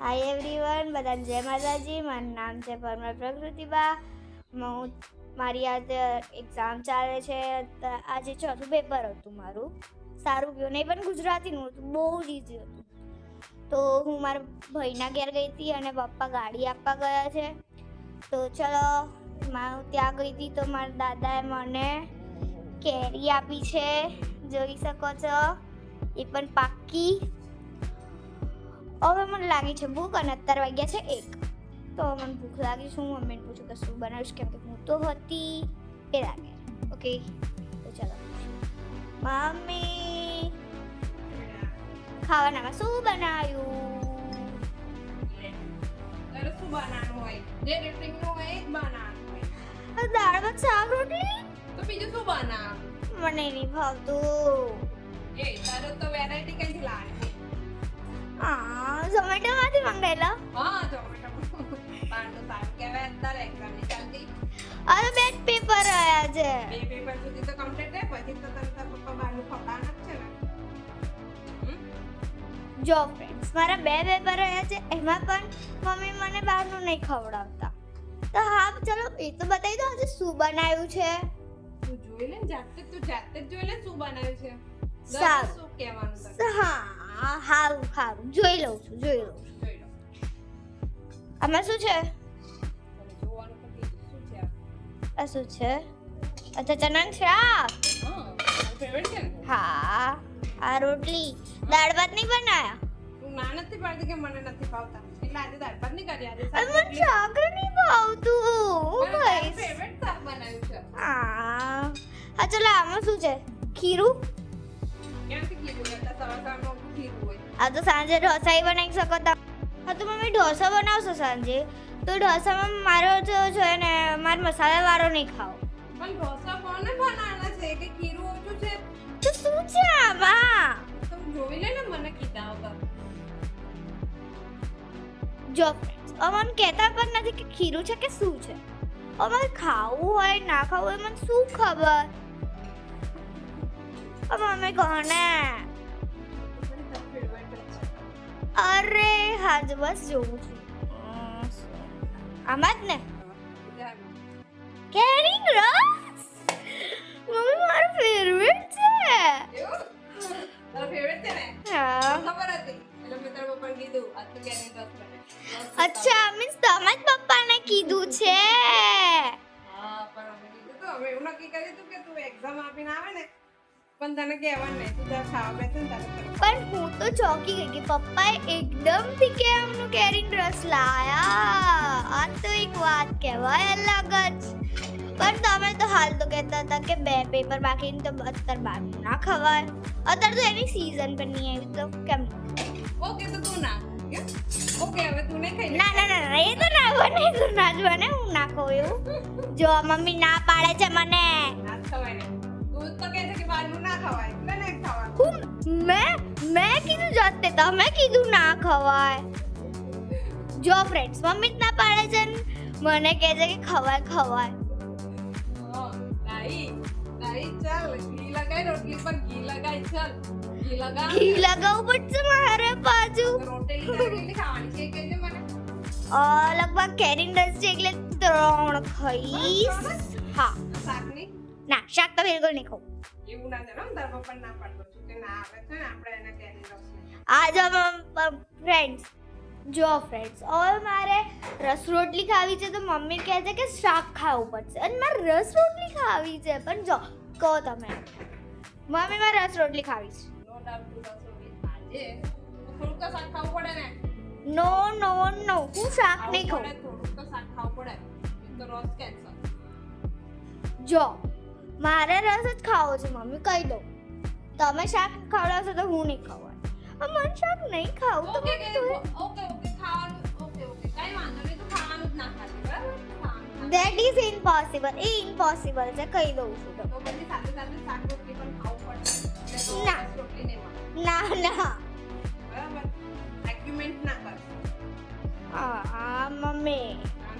Hi everyone બધાને જય માતાજી. મારું નામ છે પરમલ પ્રકૃતિબા. હું મારી આજે એક્ઝામ ચાલે છે. આજે ચોથું પેપર હતું મારું. સારું ગયું. નહીં, પણ ગુજરાતીનું હતું. બહુ જ ઇઝી હતું. તો હું મારા ભાઈના ઘેર ગઈ હતી અને પપ્પા ગાડી આપવા ગયા છે. તો ચલો હું ત્યાં ગઈ હતી તો મારા દાદાએ મને કેરી આપી છે. જોઈ શકો છો. એ પણ પાકી હવે મને લાગી છે ભૂખ અને અત્યારે વાગ્યા છે એક. તો મને ભૂખ લાગી છે હું મમ્મીને પૂછું કે શું બનાવીશ? કેમ કે હું તો હતી, એ લાગે. ઓકે તો ચાલો. મમ્મી! ખાવાનામાં શું બનાવ્યું? દાળ ભાત શાક બીજું શું બનાવ મને નહીં ભાવતું. તો વેરાયટી કઈ લાવવાની આ ઝોમેટોમાંથી મંગાવેલા હા ટોમેટો બહારનું સારું કહેવાય અત્યારે એક્ઝામની ચાલતી આ બે પેપર આવ્યા છે બે પેપર સુધી તો કમ્પ્લીટ થાય પછી તો તને પપ્પા બહારનું ખવડાવવાના જ છે ને જો ફ્રેન્ડ્સ મારા બે પેપર આવ્યા છે એમાં પણ મમ્મી મને બહારનું નહીં ખવડાવતા તો હા ચલો એ તો બતાવી દો આજે શું બનાવ્યું છે તું જોઈ લે જાતે તું જાતે જ જોઈ લે શું બનાવ્યું છે સારું. શું કહેવાનું તો હા સારું સારું જોઈ લઉં છું જોઈ લઉં છું. જોઈ લો આમાં શું છે? તને જોવાનું તો કીધું શું છે આ? આ શું છે? અચ્છા ચનન શાક હા તારું favorite છે ને હા આ રોટલી. દાળ ભાત નહીં બનાયા? તું ના નથી પાડતી કે મને નથી ભાવતા? એટલે આજે દાળ ભાત નહીં કરી આજે અરે મને રોટલી. શાક નહીં ભાવતું. હું મને તારું કહીશ favorite શાક બનાવ્યું છે. આ હા ચલો આમાં શું છે? ખીરું? ક્યાંથી કીધું સવાર સવારમાં આ તો સાંજે ઢોસાઈ બનાવી શકો તમે હા તો મમ્મી ઢોસા બનાવશો સાંજે? તો ઢોસામાં મારો જો છે ને મારે મસાલાવાળો નહીં ખાઓ પણ ઢોસા કોને બનાવવાના છે? કે ખીરું ઓછું છે? તો શું છે આમાં તમે જોઈ લે ને મને કીધા વગર. જો friends, કહેતા પણ નથી કે ખીરું છે કે શું છે. અમારે ખાવું હોય ના ખાવું હોય મને શું ખબર? હવે મમ્મી કહો અરે હા જો બસ જોઉં છું. આમાં જ ને. કેરિંગ રસ મમ્મી મારું ફેવરેટ છે. તારો favorite છે ને? હા. ખબર હતી. એટલે મેં તારા પપ્પાને કીધું આજ તો કેરીનો રસ બને. અચ્છા મીન્સ તમે જ પપ્પાને કીધું છે. હા પણ અમે કીધું તો અમે એવું નક્કી કર્યું હતું કે તું એક્ઝામ આપીને આવે ને પણ તને કહેવાનું નહીં તું તાર ખાવા બેસે ને તારે પણ હું તો ચોકી ગઈ કે પપ્પાએ એકદમથી કેમનું કેરીન રસ લાયા. આ તો એક વાત કહેવાય અલગ જ. પણ તમે તો હાલ તો કહેતા હતા કે બે પેપર બાકી ને તો અત્યારે બહારનું ના ખવાય. અત્યારે તો એની સીઝન પણ નહીં આવી તો કેમ? ઓકે તો તું ના ઓકે હવે તું નહીં ખાઈ ના ના ના એ તો ના બને તો ના જ બને હું ના ખાઉં એવું. જો મમ્મી ના પાડે છે મને. ના ખવાય તું તો કહે છે કે બહારનું ના ખવાય. એટલે નહીં ખાવાનું. હું મેં મેં કીધું જાતે તમે કીધું ના ખવાય. જો ફ્રેન્ડ્સ મમ્મી જ ના પાડે છે મને કહે છે કે ખવાય ખવાય. હા, લાઈ લાઈ ચાલ ઘી લગાઈ રોટલી પર ઘી લગાઈ ચાલ. ઘી લગા ઘી લગાવવું પડશે મારે પાછું? રોટલી ખાવાની છે એ મને? લગભગ કેરી રસ છે એટલે ત્રણ ખાઈશ. હા. ના શાક તો બિલકુલ નહીં ખાઉં એવું ના જાણો તારા પપ્પા ના પાડતો છું કે ના આવે છે ને આપણે એને કેરી રસ આ જો ફ્રેન્ડ્સ જો ફ્રેન્ડ્સ હવે મારે રસ રોટલી ખાવી છે તો મમ્મી કહે છે કે શાક ખાવું પડશે. અને મારે રસ રોટલી ખાવી છે પણ જો કહો તમે. મમ્મી મારે રસ રોટલી ખાવી છે. નો ડાઉટ રસ રોટલી ખાજે. થોડુંક તો શાક ખાવું પડે ને. નો નો નો હું શાક નહીં ખાઉં. થોડુંક તો શાક ખાવું પડે. તો રસ કેન્સલ. જો મારે રસ જ ખાવો છે મમ્મી કહી દો તમે શાક ખવડાવશો તો હું નહીં ખવાય મને શાક નહીં ખાવું તો ઓકે ઓકે ખાવાનું ઓકે ઓકે કાઈ વાંધો નહીં તો ખાવાનું જ ના ખાતી બરાબર? ધેટ ઇઝ ઇમ્પોસિબલ એ ઇમ્પોસિબલ છે કહી દઉં છું તો. પછી સાથે સાથે શાક રોટલી પણ ખાવું પડશે. ના. રોટલી નહીં ના ના. બરાબર? આર્ગ્યુમેન્ટ ના કર. હા હા મમ્મી.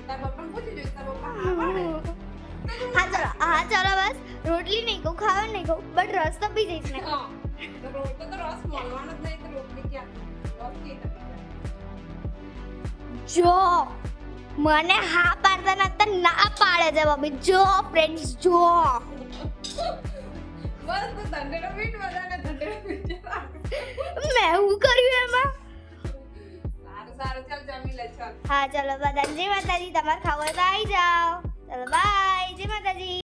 તારા પપ્પાને પૂછી જોઈશ તારા પપ્પા હા પાડે હા ચલો હા ચલો બસ. રોટલી નહીં કહું ખાવા નહીં કહું બટ રસ તો પી જઈશ ને. રોટલો તો રસ મળવાનો જ નહીં તો રોટલી ક્યાં? રસ કેવી રીતે પીવાય? જો મને હા પાડતા નતા ના પાડે છે મમ્મી જો ફ્રેન્ડ્સ જો. બસ તું ધંધેડો મીઠ બધાને ધંધેડો મીઠ મેં હું કર્યું એમાં? હા ચલો બધા જય માતાજી. તમારે ખાવા હોય તો આવી જાઓ. ચલો બાય જય માતાજી.